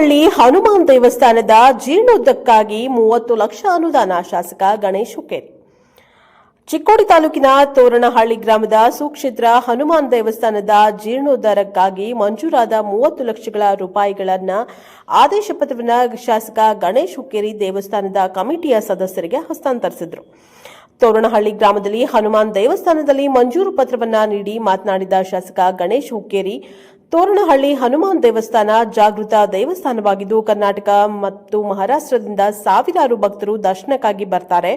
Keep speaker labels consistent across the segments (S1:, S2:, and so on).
S1: ತೋರಣಹಳ್ಳಿ ಹನುಮಾನ್ ದೇವಸ್ಥಾನದ ಜೀರ್ಣೋದ್ದಕ್ಕಾಗಿ ಮೂವತ್ತು ಲಕ್ಷ ಅನುದಾನ, ಶಾಸಕ ಗಣೇಶ್ ಹುಕ್ಕೇರಿ. ಚಿಕ್ಕೋಡಿ ತಾಲೂಕಿನ ತೋರಣಹಳ್ಳಿ ಗ್ರಾಮದ ಸುಕ್ಷಿದ್ರ ಹನುಮಾನ್ ದೇವಸ್ಥಾನದ ಜೀರ್ಣೋದ್ಧಾರಕ್ಕಾಗಿ ಮಂಜೂರಾದ ಮೂವತ್ತು ಲಕ್ಷಗಳ ರೂಪಾಯಿಗಳನ್ನು ಆದೇಶ ಪತ್ರವನ್ನು ಶಾಸಕ ಗಣೇಶ್ ಹುಕ್ಕೇರಿ ದೇವಸ್ಥಾನದ ಕಮಿಟಿಯ ಸದಸ್ಯರಿಗೆ ಹಸ್ತಾಂತರಿಸಿದರು. ತೋರಣಹಳ್ಳಿ ಗ್ರಾಮದಲ್ಲಿ ಹನುಮಾನ್ ದೇವಸ್ಥಾನದಲ್ಲಿ ಮಂಜೂರು ಪತ್ರವನ್ನ ನೀಡಿ ಮಾತನಾಡಿದ ಶಾಸಕ ಗಣೇಶ್ ಹುಕ್ಕೇರಿ ತೋರಣಹಳ್ಳಿ ಹನುಮಾನ್ ದೇವಸ್ಥಾನ ಜಾಗೃತ ದೇವಸ್ಥಾನವಾಗಿದ್ದು ಕರ್ನಾಟಕ ಮತ್ತು ಮಹಾರಾಷ್ಟ್ರದಿಂದ ಸಾವಿರಾರು ಭಕ್ತರು ದರ್ಶನಕ್ಕಾಗಿ ಬರ್ತಾರೆ.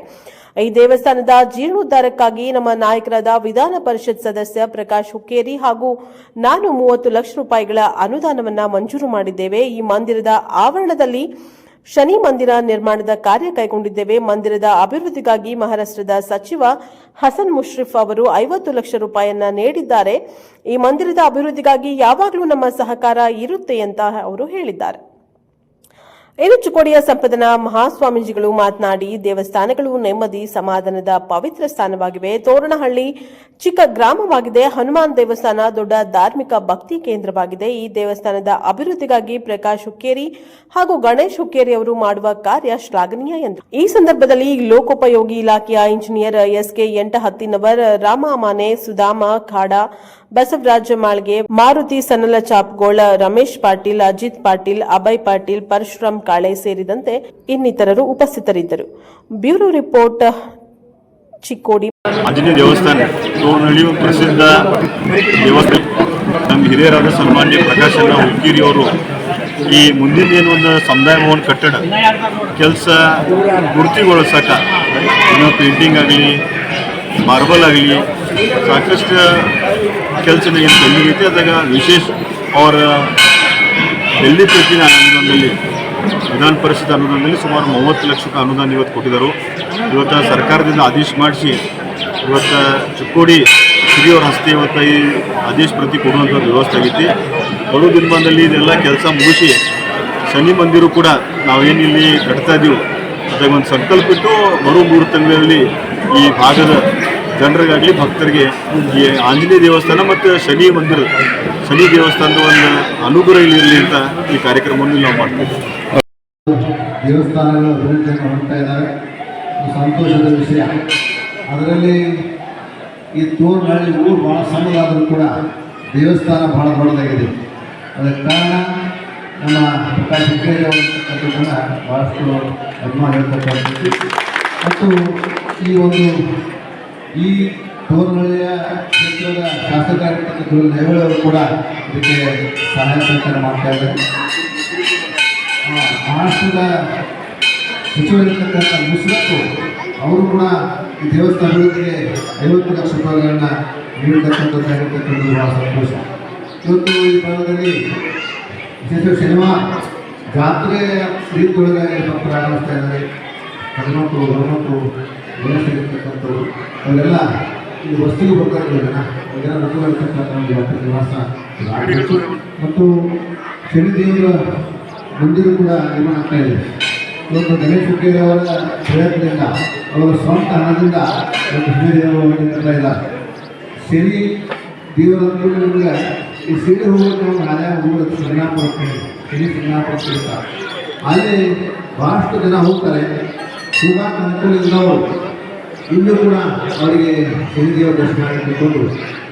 S1: ಈ ದೇವಸ್ಥಾನದ ಜೀರ್ಣೋದ್ಧಾರಕ್ಕಾಗಿ ನಮ್ಮ ನಾಯಕರಾದ ವಿಧಾನ ಪರಿಷತ್ ಸದಸ್ಯ ಪ್ರಕಾಶ್ ಹುಕ್ಕೇರಿ ಹಾಗೂ ನಾನು ಮೂವತ್ತು ಲಕ್ಷ ರೂಪಾಯಿಗಳ ಅನುದಾನವನ್ನ ಮಂಜೂರು ಮಾಡಿದ್ದೇವೆ. ಈ ಮಂದಿರದ ಆವರಣದಲ್ಲಿ ಶನಿ ಮಂದಿರ ನಿರ್ಮಾಣದ ಕಾರ್ಯ ಕೈಗೊಂಡಿದ್ದೇವೆ. ಮಂದಿರದ ಅಭಿವೃದ್ಧಿಗಾಗಿ ಮಹಾರಾಷ್ಟ್ರದ ಸಚಿವ ಹಸನ್ ಮುಷ್ರಿಫ್ ಅವರು ಐವತ್ತು ಲಕ್ಷ ರೂಪಾಯಿಯನ್ನ ನೀಡಿದ್ದಾರೆ. ಈ ಮಂದಿರದ ಅಭಿವೃದ್ಧಿಗಾಗಿ ಯಾವಾಗಲೂ ನಮ್ಮ ಸಹಕಾರ ಇರುತ್ತೆ ಅಂತ ಅವರು ಹೇಳಿದ್ದಾರೆ. ಇನ್ನು ಸಂಪದನ ಮಹಾಸ್ವಾಮೀಜಿಗಳು ಮಾತನಾಡಿ, ದೇವಸ್ಥಾನಗಳು ನೆಮ್ಮದಿ, ಸಮಾಧಾನದ ಪವಿತ್ರ ಸ್ಥಾನವಾಗಿವೆ. ತೋರಣಹಳ್ಳಿ ಚಿಕ್ಕ ಗ್ರಾಮವಾಗಿದೆ. ಹನುಮಾನ್ ದೇವಸ್ಥಾನ ದೊಡ್ಡ ಧಾರ್ಮಿಕ ಭಕ್ತಿ ಕೇಂದ್ರವಾಗಿದೆ. ಈ ದೇವಸ್ಥಾನದ ಅಭಿವೃದ್ಧಿಗಾಗಿ ಪ್ರಕಾಶ್ ಹುಕ್ಕೇರಿ ಹಾಗೂ ಗಣೇಶ್ ಹುಕ್ಕೇರಿ ಅವರು ಮಾಡುವ ಕಾರ್ಯ ಶ್ಲಾಘನೀಯ ಎಂದರು ಈ ಸಂದರ್ಭದಲ್ಲಿ ಲೋಕೋಪಯೋಗಿ ಇಲಾಖೆಯ engineer S K Entahattinavar Rama Mane Sudhama, Khada Basavaraj Malge, Maruti Sanala Chapgol, Ramesh Patil, Ajit Patil, Abhay Patil, Parashuram Kale ಸೇರಿದಂತೆ ಇನ್ನಿತರರು ಉಪಸ್ಥಿತರಿದ್ದರು. Bureau report, Chikkodi.
S2: ದೇವಸ್ಥಾನ. ಪ್ರಸಿದ್ಧ ನಮ್ಮ ಹಿರಿಯರಾದ ಸನ್ಮಾನ್ಯ ಅವರು ಈ ಮುಂದಿನ ಒಂದು ಸಮುದಾಯ ಭವನ ಕಟ್ಟಡ, ಕೆಲಸ ಮೂರ್ತಿಗೊಳಿಸಕ ಇನ್ನೂ ಪೇಂಟಿಂಗ್ ಆಗಲಿ ಮಾರ್ಬಲ್ ಆಗಲಿ, ಸಾಕಷ್ಟು ಕೆಲಸ ಏನು ಅದಾಗ ವಿಶೇಷ ಅವರ ಡೆಲ್ಲಿ ಪ್ರತಿನ ಅನುದಾನದಲ್ಲಿ, ವಿಧಾನ ಪರಿಷತ್ ಅನುದಾನದಲ್ಲಿ ಸುಮಾರು ಮೂವತ್ತು ಲಕ್ಷಕ್ಕೆ ಅನುದಾನ ಇವತ್ತು ಕೊಟ್ಟಿದ್ದರು. ಇವತ್ತು ಸರ್ಕಾರದಿಂದ ಆದೇಶ ಮಾಡಿಸಿ, ಇವತ್ತು ಚಿಕ್ಕೋಡಿ ಹಿರಿಯವ್ರ ಹಸ್ತೆ ಇವತ್ತು ಈ ಆದೇಶ ಪ್ರತಿ ಕೊಡುವಂಥ ವ್ಯವಸ್ಥೆ ಆಗೈತಿ. ಬಡು ದಿನಮಾನದಲ್ಲಿ ಇದೆಲ್ಲ ಕೆಲಸ ಮುಗಿಸಿ, ಶನಿ ಮಂದಿರು ಕೂಡ ನಾವೇನು ಇಲ್ಲಿ ಕಟ್ತಾ ಇದ್ದೀವಿ. ಅದಾಗ ಒಂದು ಸಂಕಲ್ಪ ಇಟ್ಟು ಬರೋ ಮೂರು ತಿಂಗಳಲ್ಲಿ ಈ ಭಾಗದ ಜನರಿಗಾಗಲಿ ಭಕ್ತರಿಗೆ ಈ ಆಂಜನೇಯ ದೇವಸ್ಥಾನ ಮತ್ತು ಶನಿ ಮಂದಿರ, ಶನಿ ದೇವಸ್ಥಾನದ ಒಂದು ಅನುಗ್ರಹ ಇರಲಿ ಅಂತ ಈ ಕಾರ್ಯಕ್ರಮವನ್ನು ನಾವು ಮಾಡ್ತೀವಿ.
S3: ದೇವಸ್ಥಾನಗಳ ಅಭಿವೃದ್ಧಿಯನ್ನು ಹೊಂದ್ತಾ ಇದ್ದಾವೆ ಸಂತೋಷದ ವಿಷಯ. ಅದರಲ್ಲಿ ಈ ತೋರ್ನಹಳ್ಳಿ ಊರು ಭಾಳ ಸಣ್ಣದಾದರೂ ಕೂಡ ದೇವಸ್ಥಾನ ಭಾಳ ದೊಡ್ಡದಾಗಿದೆ. ಅದಕ್ಕೆ ಕಾರಣ ನಮ್ಮ ಪ್ರಕಾಶ್ ಹುಕ್ಕೇರಿ ಕೂಡ ಭಾಳಷ್ಟು ಅಭಿಮಾನ ಇರ್ತಕ್ಕಂಥದ್ದು ಮತ್ತು ಈ ಒಂದು ಈ ತೋರ್ನಹಳ್ಳಿಯ ಕ್ಷೇತ್ರದ ಶಾಸಕ ಅವರು ಕೂಡ ಇದಕ್ಕೆ ಸಹಾಯ ಸಹಕಾರ ಮಾಡ್ತಾ ಇದ್ದಾರೆ. ಮಹಾರಾಷ್ಟ್ರದ ಸಚಿವರಿರ್ತಕ್ಕಂಥ ಮುಸ್ರಫ್ ಅವರು ಕೂಡ ಈ ದೇವಸ್ಥಾನ ಅಭಿವೃದ್ಧಿಗೆ ಐವತ್ತು ಲಕ್ಷ ರೂಪಾಯಿಗಳನ್ನು ನೀಡತಕ್ಕಂಥದ್ದಾಗಿರ್ತಕ್ಕಂಥದ್ದು ಬಹಳ ಸಂತೋಷ. ಇವತ್ತು ಈ ಭಾಗದಲ್ಲಿ ವಿಶೇಷ ಸಿನಿಮಾ ಜಾತ್ರೆ ರೀತಿಯೊಳಗಾಗಿ ಪ್ರಾರಂಭಿಸ್ತಾ ಇದ್ದಾರೆ. ಹನುಮಂತರು ಹದಿನೆಂಟು ಗಣೇಶರಿರ್ತಕ್ಕಂಥವ್ರು ಅವರೆಲ್ಲ ಈ ವಸ್ತಿಗೆ ಬರ್ತಾರೆ ಜಾತ್ರೆ ನಿವಾಸ ಮತ್ತು ಶನಿದೇವರ ಮಂದಿರ ಕೂಡ ನಿರ್ಮಾಣ ಆಗ್ತಾ ಇದೆ. ಇವತ್ತು ಗಣೇಶ್ ಅವರ ಪ್ರಯತ್ನದಿಂದ ಅವರ ಸ್ವಂತ ಹಣದಿಂದ ಒಂದು ಹಿರಿಯ ನಿರ್ತಾ ಇಲ್ಲ. ಶನಿ ದೇವರ ಅನುಕೂಲದಿಂದ ಈ ಸಿರಿ ಹೋಗೋದು ನಮ್ಮ ಆದಾಯ ಹೋಗೋದು ಸಿಂಗಾಪುರಕ್ಕೆ ಶನಿ ಸಿಂಗಾಪುರಕ್ಕೆ ಅಲ್ಲಿ ಭಾಳಷ್ಟು ಜನ ಹೋಗ್ತಾರೆ. ಸುಗಾತ್ ಅನುಕೂಲದಿಂದ ಇಲ್ಲೂ ಕೂಡ ಅವರಿಗೆ ಶನಿದೇವ ದರ್ಶನ ಉತ್ತಮ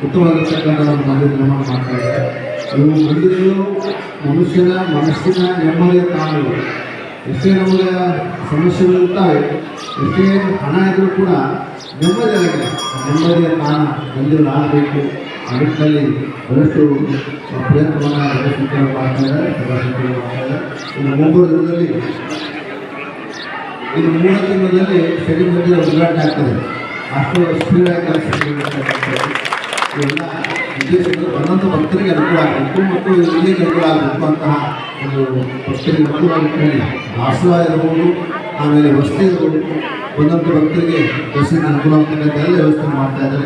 S3: ಉತ್ತಮವಾಗಿರ್ತಕ್ಕಂಥ ಒಂದು ಮಂದಿರ ನಿರ್ಮಾಣ ಮಾಡ್ತಾ ಇದ್ದಾರೆ. ಇವು ಮಂದಿರಗಳು ಮನುಷ್ಯನ ಮನಸ್ಸಿನ ನೆಮ್ಮದಿಯ ಕಾರಣಗಳು ಎಷ್ಟೇ ನಮಗೆ ಸಮಸ್ಯೆಗಳು ಇರ್ತಾವೆ, ಎಷ್ಟೇ ಹಣ ಇದ್ದರೂ ಕೂಡ ನೆಮ್ಮದಿ ಆಗಿದೆ. ನೆಮ್ಮದಿಯ ಕಾರಣ ಮಂದಿರ ಆಗಬೇಕು ನಿಟ್ಟಿನಲ್ಲಿ ಬಹಳಷ್ಟು ಪ್ರಯತ್ನವನ್ನು ಮಾಡ್ತಾ ಇದ್ದಾರೆ. ಇನ್ನು ಮುಂಬರುವ ದಿನದಲ್ಲಿ ಇನ್ನು ಮೂರು ತಿಂಗಳಲ್ಲಿ ಸರಿ ಮಂದಿರ ಉದ್ಘಾಟನೆ ಆಗ್ತದೆ. ಅಷ್ಟು ಸ್ಪೀಡಾಗಿ ಕೆಲಸ ಬಂದಂಥ ಭಕ್ತರಿಗೆ ಅನುಕೂಲ ಆಗಬೇಕು ಮತ್ತು ಇಲ್ಲಿಗೆ ಅನುಕೂಲ ಆಗಬೇಕು ಅಂತಹ ಒಂದು ಭಕ್ತರಿಗೆ ಅನುಕೂಲವಾಗಿ ಆಶ್ರಯ ಇರಬಹುದು ಆಮೇಲೆ ವಸತಿ ಇರಬಹುದು ಬಂದಂಥ ಭಕ್ತರಿಗೆ ಬಸ್ಸಿನ ಅನುಕೂಲ ಆಗ್ತಕ್ಕಂಥ ಎಲ್ಲ ವ್ಯವಸ್ಥೆ ಮಾಡ್ತಾ ಇದ್ದಾರೆ.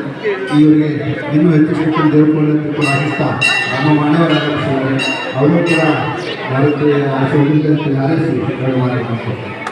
S3: ಇವರಿಗೆ ಇನ್ನೂ ಹೆಚ್ಚು ದೇವರುಕೊಳ್ಳಿ ಅಂತ ಕೂಡ ಆಶಿಸ್ತಾ ನಮ್ಮ ಮಾನವರ ಅವರು ಕೂಡ ಭಾರತೀಯ ಆಶೀರ್ವಾದ ಹಾರೈಸಿ ಮಾಡಿ ಮಾಡ್ಕೊಡ್ತಾರೆ.